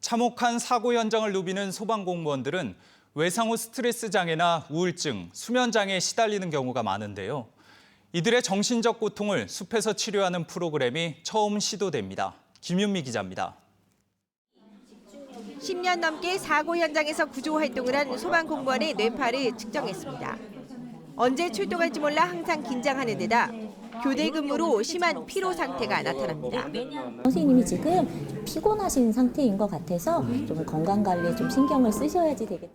참혹한 사고 현장을 누비는 소방 공무원들은 외상 후 스트레스 장애나 우울증, 수면 장애에 시달리는 경우가 많은데요. 이들의 정신적 고통을 숲에서 치료하는 프로그램이 처음 시도됩니다. 김윤미 기자입니다. 10년 넘게 사고 현장에서 구조 활동을 한 소방 공무원의 뇌파를 측정했습니다. 언제 출동할지 몰라 항상 긴장하는 데다 교대 근무로 심한 피로 상태가 나타납니다. 선생님이 지금 피곤하신 상태인 것 같아서 좀 건강 관리에 좀 신경을 쓰셔야지 되겠다.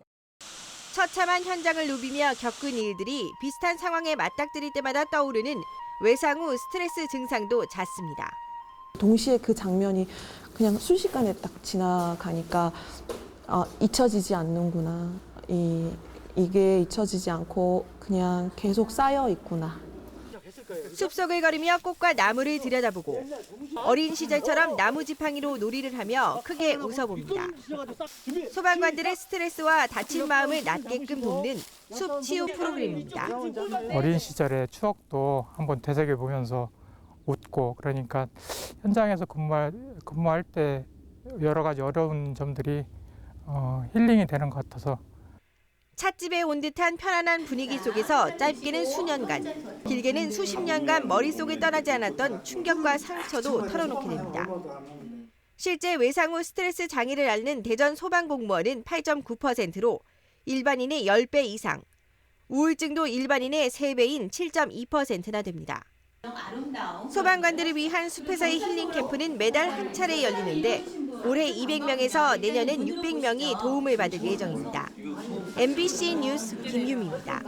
처참한 현장을 누비며 겪은 일들이 비슷한 상황에 맞닥뜨릴 때마다 떠오르는 외상 후 스트레스 증상도 잦습니다. 동시에 그 장면이 그냥 순식간에 딱 지나가니까 아, 잊혀지지 않는구나. 이, 이게 잊혀지지 않고 그냥 계속 쌓여 있구나. 숲속을 걸으며 꽃과 나무를 들여다보고 어린 시절처럼 나무 지팡이로 놀이를 하며 크게 웃어봅니다. 소방관들의 스트레스와 다친 마음을 낫게끔 돕는 숲 치유 프로그램입니다. 어린 시절의 추억도 한번 되새겨 보면서 웃고 그러니까 현장에서 근무할, 근무할 때 여러 가지 어려운 점들이 어, 힐링이 되는 것 같아서 찻집에 온 듯한 편안한 분위기 속에서 짧게는 수년간, 길게는 수십 년간 머릿속을 떠나지 않았던 충격과 상처도 털어놓게 됩니다. 실제 외상 후 스트레스 장애를 앓는 대전 소방공무원은 8.9%로 일반인의 10배 이상, 우울증도 일반인의 3배인 7.2%나 됩니다. 소방관들을 위한 숲에서의 힐링 캠프는 매달 한 차례 열리는데 올해 200명에서 내년엔 600명이 도움을 받을 예정입니다. MBC 뉴스 김유미입니다.